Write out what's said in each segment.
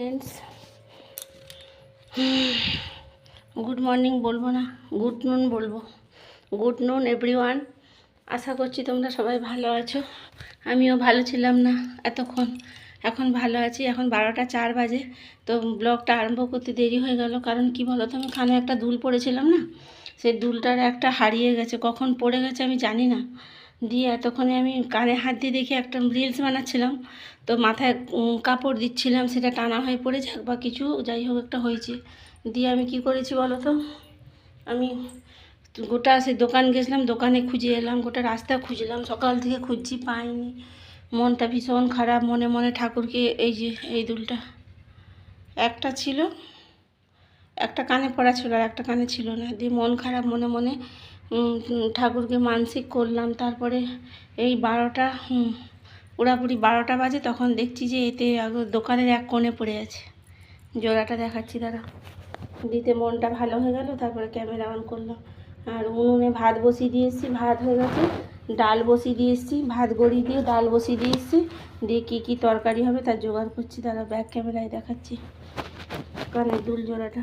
Friends good morning বলব না good নুন বলব। গুড নুন এভরিওয়ান আশা করছি তোমরা সবাই ভালো আছো। আমিও ভালো ছিলাম না এতক্ষণ। এখন ভালো আছি। এখন বারোটা চার বাজে। তো ব্লগটা আরম্ভ করতে দেরি হয়ে গেল। কারণ কি বলো তো আমি কানে একটা দুল পড়েছিলাম না? সেই দুলটার একটা হারিয়ে গেছে। কখন পড়ে গেছে আমি জানি না। দিয়ে এতক্ষণে আমি কানে হাত দিয়ে দেখি একটা রিলস বানাচ্ছিলাম। তো মাথায় কাপড় দিচ্ছিলাম, সেটা টানা হয়ে পড়ে যাক বা কিছু যাই হোক একটা হয়েছে। দিয়ে আমি কি করেছি বলো তো? আমি গোটা সেই দোকান গেছিলাম, দোকানে খুঁজে এলাম, গোটা রাস্তা খুঁজলাম, সকাল থেকে খুঁজছি, পাইনি। মনটা ভীষণ খারাপ, মনে মনে ঠাকুরকে, এই যে, এই দুলটা। একটা ছিল, একটা কানে পড়া ছিল আর একটা কানে ছিল না। দিয়ে মন খারাপ, মনে মনে ঠাকুরকে মানসিক করলাম। তারপরে এই বারোটা পুরাপুরি বারোটা বাজে, তখন দেখছি যে এতে দোকানের এক কোণে পড়ে আছে। জোড়াটা দেখাচ্ছি, দাঁড়া। দিতে মনটা ভালো হয়ে গেল, তারপরে ক্যামেরা অন করলাম। আর উনুনে ভাত বসিয়ে দিয়ে এসেছি, ভাত হয়ে গেছে। ডাল বসিয়ে দিয়ে এসেছি, ভাত গড়িয়ে দিয়ে ডাল বসিয়ে দিয়ে এসেছি। দিয়ে কী কী তরকারি হবে তার জোগাড় করছি তারা ব্যাক ক্যামেরায় দেখাচ্ছি। কানের দুল জোড়াটা।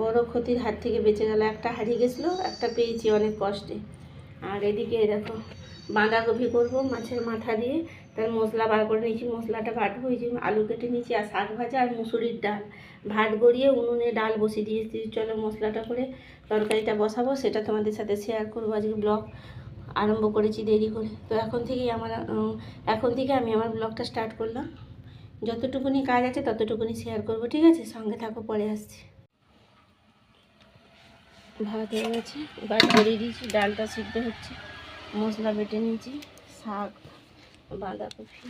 বড় ক্ষতির হাত থেকে বেঁচে গেল। একটা হারিয়ে গেছিল, একটা পেয়েছি অনেক কষ্টে। আর এদিকে দেখো, বাঁধাকপি করব মাছের মাথা দিয়ে, তার মশলা বার করে নিয়েছি, মশলাটা বাটবো এই আলু কেটে নিয়েছি, আর শাক ভাজা, আর মুসুরির ডাল। ভাত গড়িয়ে উনুনে ডাল বসিয়ে দিয়েছি। চলো মশলাটা করে তরকারিটা বসাবো, সেটা তোমাদের সাথে শেয়ার করব আজকে ব্লগ আরম্ভ করেছি দেরি করে। তো এখন থেকেই আমার এখন থেকে আমি আমার ব্লগটা স্টার্ট করলাম। যতটুকুনি কাজ আছে, ততটুকুনি শেয়ার করব, ঠিক আছে? সঙ্গে থাকো, পরে আসছি। ভাত হয়ে গেছে। এবার ধরিয়ে দিয়েছি, ডালটা সিদ্ধ হচ্ছে। মশলা বেটে নিয়েছি, শাক, বাঁধাকপি,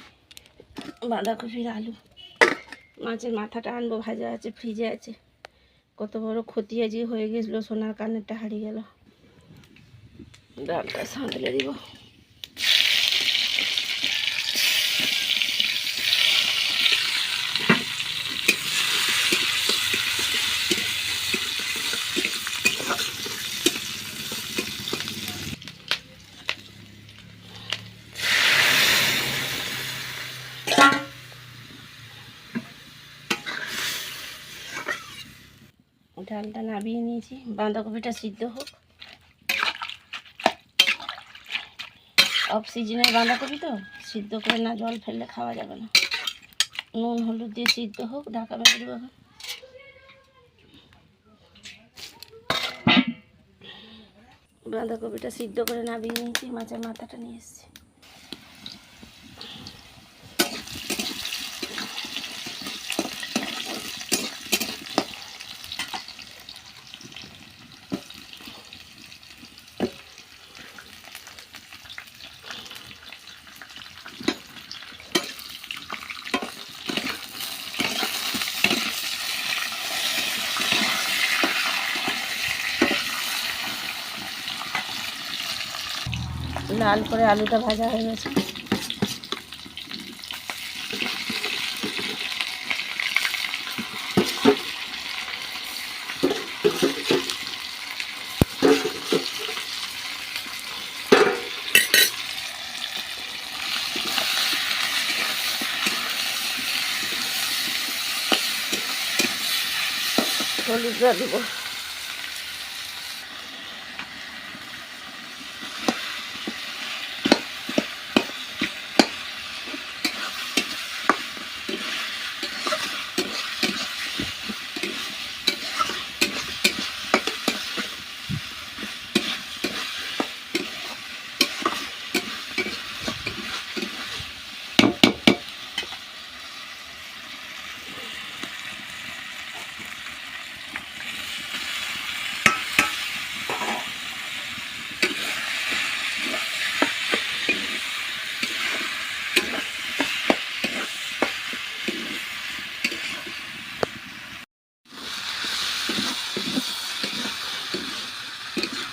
বাঁধাকপির আলু। মাছের মাথাটা আনব, ভাজা আছে, ফ্রিজে আছে। কত বড় ক্ষতি আজকে হয়ে গেছিল, সোনার কানেরটা হারিয়ে গেল। ডালটা সাঁতলে দিব ডালটা নাবিয়ে নিয়েছি। বাঁধাকপিটা সিদ্ধ হোক। অফ সিজনের বাঁধাকপি তো, সিদ্ধ করে না জল ফেললে খাওয়া যাবে না। নুন, হলুদ দিয়ে সিদ্ধ হোক, ঢাকা বেঁধে দেবো বাঁধাকপিটা সিদ্ধ করে নাবিয়ে নিয়েছি, মাছের মাথাটা নিয়ে এসেছি। লাল করে আলুটা ভাজা হয়ে গেছে। হলুদ দেবো।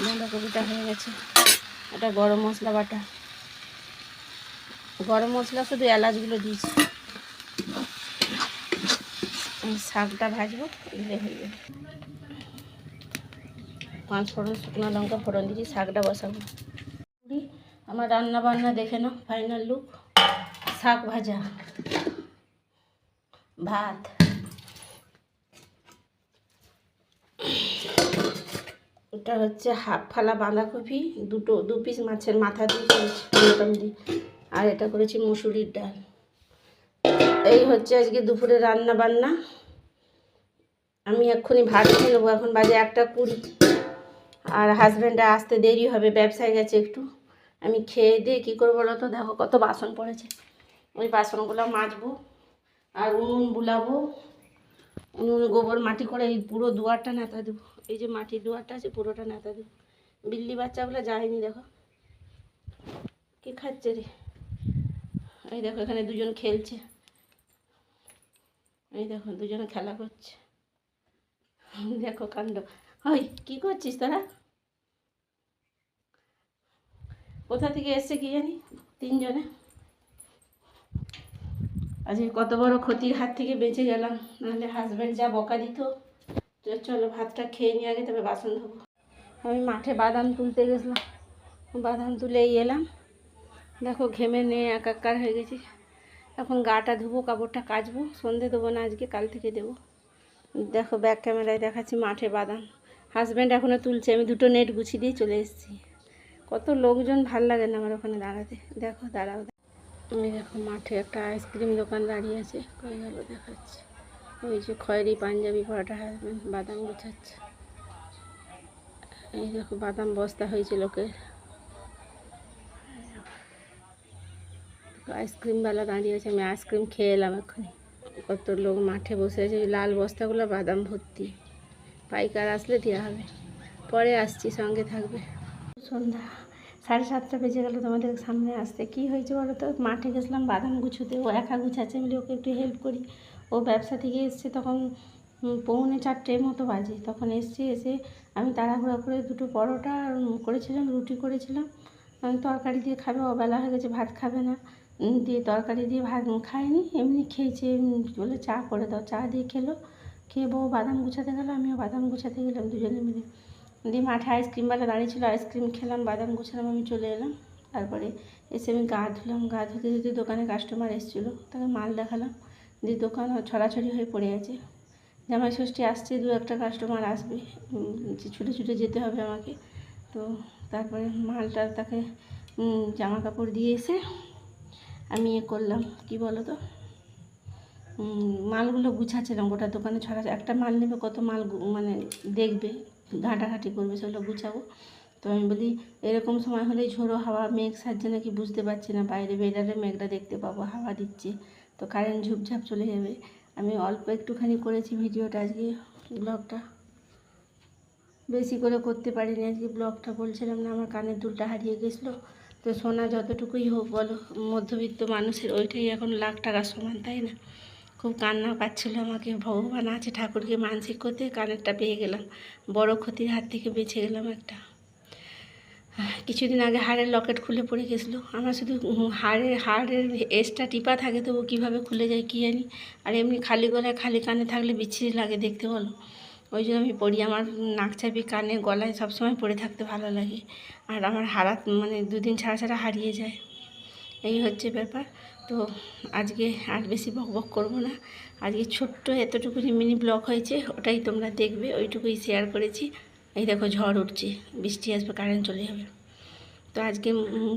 বাঁধাকপিটা হয়ে গেছে। এটা গরম মশলা বাটা। গরম মশলা শুধু এলাচগুলো দিয়েছি। শাকটা ভাজবো, দিলে হয়ে যাবে। পাঁচ ফোড়ন শুকনো লঙ্কা ফোড়ন দিয়েছি, শাকটা বসাবো। আমার রান্না বান্না দেখে নাও ফাইনাল লুক শাক ভাজা। ভাত। এটা হচ্ছে হাফ ফালা বাঁধাকপি, দুটো, দু পিস মাছের মাথা দিয়ে করেছি মোটামুটি আর এটা করেছি মুসুরির ডাল। এই হচ্ছে আজকে দুপুরে রান্না বান্না। আমি এক্ষুনি ভাত খেয়ে নেব, এখন বাজে একটা কুড়ি। আর হাজব্যান্ডে আসতে দেরি হবে, ব্যবসায় গেছে একটু। আমি খেয়ে দিয়ে কী করব বলো তো? দেখো কত বাসন পড়েছে। ওই বাসনগুলো মাজবো, আর উনুন বুলাবো। গোবর, মাটি করে এই পুরো দুয়ারটা নেতা দেবো। এই যে মাটির দুয়ারটা আছে, পুরোটা নেতা দেবো। বিল্লি বাচ্চাগুলো যায়নি, দেখো। কি খাচ্ছে রে? এই দেখো, এখানে দুজন খেলছে। এই দেখো, দুজনে খেলা করছে। দেখো কাণ্ড। ওই, কি করছিস তারা? কোথা থেকে এসছে কি জানি? তিনজনে? আজকে কত বড় ক্ষতির হাত থেকে বেঁচে গেলাম। নাহলে হাজব্যান্ড যা বকা দিত চলো ভাতটা খেয়ে নিয়ে আগে তবে বাসন ধোবো। আমি মাঠে বাদাম তুলতে গেছিলাম। বাদাম তুলে এলাম। দেখো ঘেমে নিয়ে একাকার হয়ে গেছি। এখন গাটা ধুবো, কাপড়টা কাচবো। সন্ধে দেবো না, আজকে কাল থেকে দেবো। দেখো ব্যাক ক্যামেরায় দেখাচ্ছি মাঠে বাদাম। হাজব্যান্ড এখনও তুলছে, আমি দুটো নেট গুছিয়ে দিয়ে চলে এসেছি। কত লোকজন ভালো লাগে না আমার ওখানে দাঁড়াতে। দেখো, দাঁড়াও ওই দেখো মাঠে একটা আইসক্রিম দোকান দাঁড়িয়ে আছে। কই গেল দেখাচ্ছে। ওই যে খয়েরি পাঞ্জাবি, পরাটা হাজব্যান্ড বাদাম গুছাচ্ছে। এই দেখো বাদাম বস্তা হয়েছে লোকের আইসক্রিমওয়ালা দাঁড়িয়ে আছে, আমি আইসক্রিম খেয়ে এলাম এক্ষুনি। কত লোক মাঠে বসে আছে লাল বস্তাগুলো বাদাম ভর্তি। পাইকার আসলে দেওয়া হবে। পরে আসছি, সঙ্গে থাকবে। সন্ধ্যা। সাড়ে সাতটা বেজে গেল তোমাদের সামনে আসতে। কি হয়েছে বলো তো? মাঠে গেছিলাম, বাদাম গুছোতে। ও একা গুছাচ্ছে, আমি ওকে একটু হেল্প করি। ও ব্যবসা থেকে এসছে তখন পৌনে চারটের মতো বাজে। তখন এসছে, এসে আমি তাড়াহুড়া করে দুটো পরোটা করেছিলাম, রুটি করেছিলাম। তরকারি দিয়ে খাবে ও বেলা হয়ে গেছে, ভাত খাবে না। দিয়ে তরকারি দিয়ে ভাত খায়নি, এমনি খেয়েছে বলে চা করে দাও। চা দিয়ে খেলো, খেয়ে বউ বাদাম গুছাতে গেলো, আমিও বাদাম গুছাতে গেলাম দুজনে মিলে। দিয়ে মাঠে আইসক্রিম আইসক্রিমওয়ালা দাঁড়িয়ে ছিল আইসক্রিম খেলাম, বাদাম গুছালাম, আমি চলে এলাম। তারপরে এসে আমি গা ধুলাম, গা ধুতে ধুতে দোকানে কাস্টমার এসেছিল, তাকে মাল দেখালাম, দিয়ে দোকান ছড়াছড়ি হয়ে পড়ে আছে জামাই ষষ্ঠী আসছে, দু একটা কাস্টমার আসবে ছুটে ছুটে যেতে হবে আমাকে। তো তারপরে মালটা তাকে জামা কাপড় দিয়ে এসে আমি এ করলাম, কি বলো তো মালগুলো গুছাচ্ছিলাম, গোটা দোকানে ছড়া একটা মাল নেবে কত মাল মানে দেখবে। ঘাঁটাঘাঁটি করবে সেগুলো গুছাবো। তো আমি বলি, এরকম সময় হলেই ঝোড়ো হাওয়া, মেঘ সাজছে নাকি বুঝতে পারছি না। বাইরে বেরালে মেঘটা দেখতে পাবো, হাওয়া দিচ্ছে। তো কারেন্ট ঝুপঝাপ চলে যাবে। আমি অল্প একটুখানি করেছি ভিডিওটা আজকে, ব্লগটা। বেশি করে করতে পারিনি আজকে, ব্লগটা বলছিলাম না, আমার কানের দুলটা হারিয়ে গেছিল। তো সোনা যতটুকুই হোক বলো, মধ্যবিত্ত মানুষের ওইটাই এখন লাখ টাকার সমান, তাই না? খুব কান্না পাচ্ছিল আমাকে। ভগবান আছে, ঠাকুরকে মানসিক করতে কানেরটা পেয়ে গেলাম। বড় ক্ষতির হাত থেকে বেঁচে গেলাম একটা। কিছুদিন আগে হাড়ের লকেট খুলে পড়ে গেছিল। আমার শুধু হাড়ের হাড়ের এসটা টিপা থাকে, তবু কীভাবে খুলে যায় কী জানি। আর এমনি খালি গলায় খালি কানে থাকলে বিচ্ছিরি লাগে দেখতে, বলো। ওই জন্য আমি পড়ি। আমার নাক চাপি, কানে, গলায় সবসময় পড়ে থাকতে ভালো লাগে। আর আমার হারাত মানে দুদিন ছাড়া ছাড়া হারিয়ে যায়। এই হচ্ছে ব্যাপার। তো আজকে আর বেশি বক বক করব না। আজকে ছোট্ট এতটুকুনি মিনি ব্লক হয়েছে, ওটাই তোমরা দেখবে, ওইটুকুই শেয়ার করেছি। এই দেখো ঝড় উঠছে, বৃষ্টি আসবে কারেন্ট চলে যাবে। তো আজকে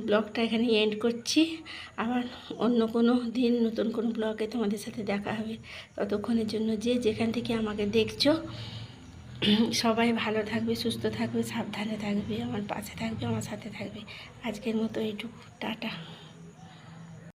ব্লগটা এখানে এন্ড করছি। আবার অন্য কোনো দিন নতুন কোনো ব্লগে তোমাদের সাথে দেখা হবে। ততক্ষণের জন্য যে যেখান থেকে আমাকে দেখছ, সবাই ভালো থাকবে, সুস্থ থাকবে, সাবধানে থাকবে, আমার পাশে থাকবে, আমার সাথে থাকবে। আজকের মতো এইটুকু, টাটা।